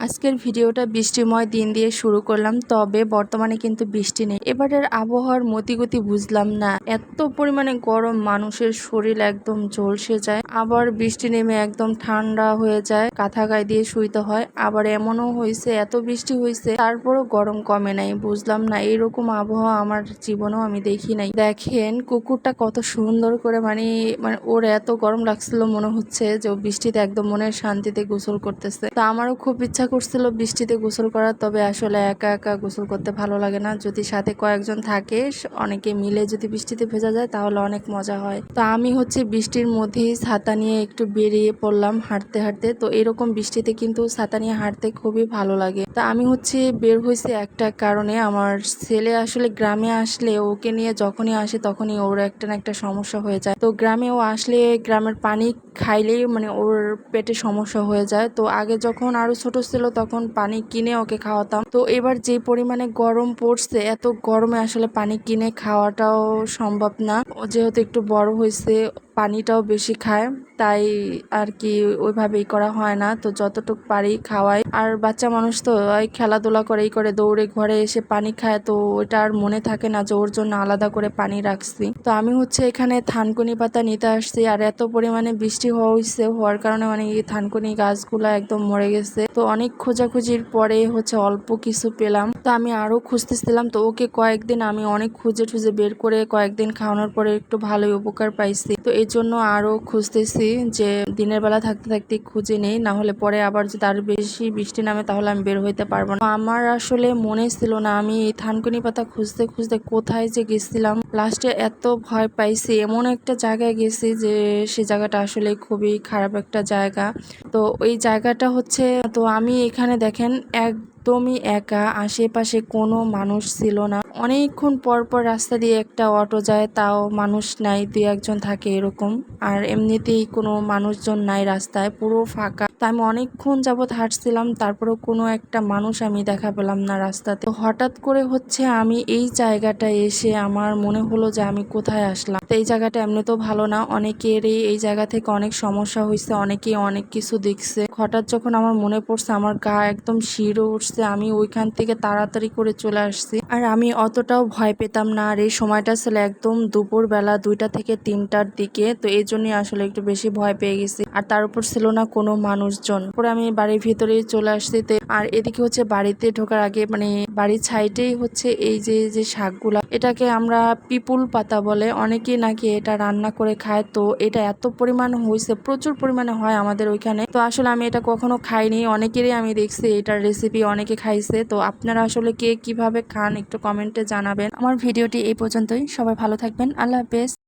আজকের ভিডিওটা বৃষ্টিময় দিন দিয়ে শুরু করলাম, তবে বর্তমানে কিন্তু বৃষ্টি নেই। এবারের আবহাওয়ার মতিগতি বুঝলাম না। এত পরিমাণে গরম, মানুষের শরীর একদম ঝলসে যায়। আবার বৃষ্টি নেমে একদম ঠান্ডা হয়ে যায় কাঁথা গায়ে দিয়ে শুইতে হয়। আবার এমনও হয়েছে, এত বৃষ্টি হয়েছে, তারপরও গরম কমে নাই। বুঝলাম না এরকম আবহাওয়া আমার জীবনেও আমি দেখি নাই। দেখেন, কুকুরটা কত সুন্দর করে মানে মানে ওর এত গরম লাগছিল, মনে হচ্ছে যে বৃষ্টিতে একদম মনের শান্তিতে গোসল করতেছে। তো আমারও খুব ইচ্ছা করছিল বৃষ্টিতে গোসল করার, তবে আসলে একা একা গোসল করতে ভালো লাগে না। যদি সাথে কয়েকজন থাকে, অনেকে মিলে যদি বৃষ্টিতে ভেজা যায়, তাহলে অনেক মজা হয়। তো আমি হচ্ছে বৃষ্টির মধ্যেই ছাতা নিয়ে একটু বেরিয়ে পড়লাম হাঁটতে হাঁটতে। তো এরকম বৃষ্টিতে কিন্তু ছাতা নিয়ে হাঁটতে খুবই ভালো লাগে। তা আমি হচ্ছে বের হয়েছে একটা কারণে, আমার ছেলে আসলে গ্রামে আসলে ওকে নিয়ে যখনই আসে, তখনই ওর একটা না একটা সমস্যা হয়ে যায়। তো গ্রামে ও আসলে গ্রামের পানি খাইলেই মানে ওর পেটে সমস্যা হয়ে যায়। তো আগে যখন আরও ছোট ছিল তখন পানি কিনে ওকে খাওয়াতাম। তো এবার যে পরিমাণে গরম পড়ছে, এত গরমে আসলে পানি কিনে খাওয়াটাও সম্ভব না। যেহেতু একটু বড় হয়েছে পানিটাও বেশি খায়, তাই আর কি ওইভাবেই করা হয় না। তো যতটুকু পারি খাওয়াই। আর বাচ্চা মানুষ তো ওই খেলাধুলা করে এই করে, দৌড়ে ঘরে এসে পানি খায়, তো ওইটা আর মনে থাকে না যে ওর জন্য আলাদা করে পানি রাখছি। তো আমি হচ্ছে এখানে থানকুনি পাতা নিতে আসছি, আর এত পরিমাণে বৃষ্টি হওয়া হয়েছে হওয়ার কারণে মানে এই থানকুনি গাছগুলা একদম মরে গেছে। তো অনেক খোঁজাখুঁজির পরে হচ্ছে অল্প কিছু পেলাম। তো আমি আরও খুঁজতেছিলাম, তো ওকে কয়েকদিন আমি অনেক খুঁজে টুজে বের করে কয়েকদিন খাওয়ানোর পরে একটু ভালোই উপকার পাইছি। তো এই জন্য আরও খুঁজতেছি যে দিনের বেলা থাকতে থাকতে খুঁজে নেই, না হলে পরে আবার যদি আরও বেশি বৃষ্টি নামে তাহলে আমি বের হইতে পারব না। আমার আসলে মনে ছিল না আমি এই থানকুনি পাতা খুঁজতে খুঁজতে কোথায় যে গেছিলাম। লাস্টে এত ভয় পাইছি, এমন একটা জায়গায় গেছি যে সে জায়গাটা আসলে খুবই খারাপ একটা জায়গা। তো ওই জায়গাটা হচ্ছে, তো আমি এখানে দেখেন একদমই একা, আশেপাশে কোনো মানুষ ছিল না। অনেকক্ষণ পর পর রাস্তা দিয়ে একটা অটো যায়, তাও মানুষ নাই, দুই একজন থাকে এরকম। আর এমনিতেই কোনো মানুষজন নাই রাস্তায়, পুরো ফাঁকা। তা আমি অনেকক্ষণ যাবৎ হাঁটছিলাম, তারপরেও কোনো একটা মানুষ আমি দেখা পেলাম না রাস্তাতে। হঠাৎ করে হচ্ছে আমি এই জায়গাটা এসে আমার মনে হলো যে আমি কোথায় আসলাম। এই জায়গাটা এমনিতেও ভালো না, অনেকেরই এই জায়গা থেকে অনেক সমস্যা হয়েছে অনেকেই অনেক কিছু দেখছে। হঠাৎ যখন আমার মনে পড়ছে, আমার গা একদম শিরও উঠছে আমি ওইখান থেকে তাড়াতাড়ি করে চলে আসছি। আর আমি অতটাও ভয় পেতাম না। আর এই সময়টা ছিল একদম দুপুর বেলা দুইটা থেকে তিনটার দিকে। তো এই জন্যই আসলে একটু বেশি ভয় পেয়ে গেছি। আর তার উপর ছিল না কোনো মানুষজন। পরে আমি বাড়ির ভিতরেই চলে আসছি। তে- আর এদিকে হচ্ছে বাড়িতে ঢোকার আগে মানে বাড়ির সাইডেই হচ্ছে এই যে যে শাকগুলা, এটাকে আমরা পিপুল পাতা বলে। অনেকেই নাকি এটা রান্না করে খায়। তো এটা এত পরিমাণ হয়েছে, প্রচুর পরিমাণে হয় আমাদের ওইখানে। তো আসলে আমি এটা কখনো খাইনি। অনেকেরই আমি দেখছি এটার রেসিপি অনেকে খাইছে, তো আপনারা আসলে কে কীভাবে খান একটু কমেন্টে জানাবেন। আমার ভিডিওটি এই পর্যন্তই, সবাই ভালো থাকবেন, আল্লাহ হাফেজ।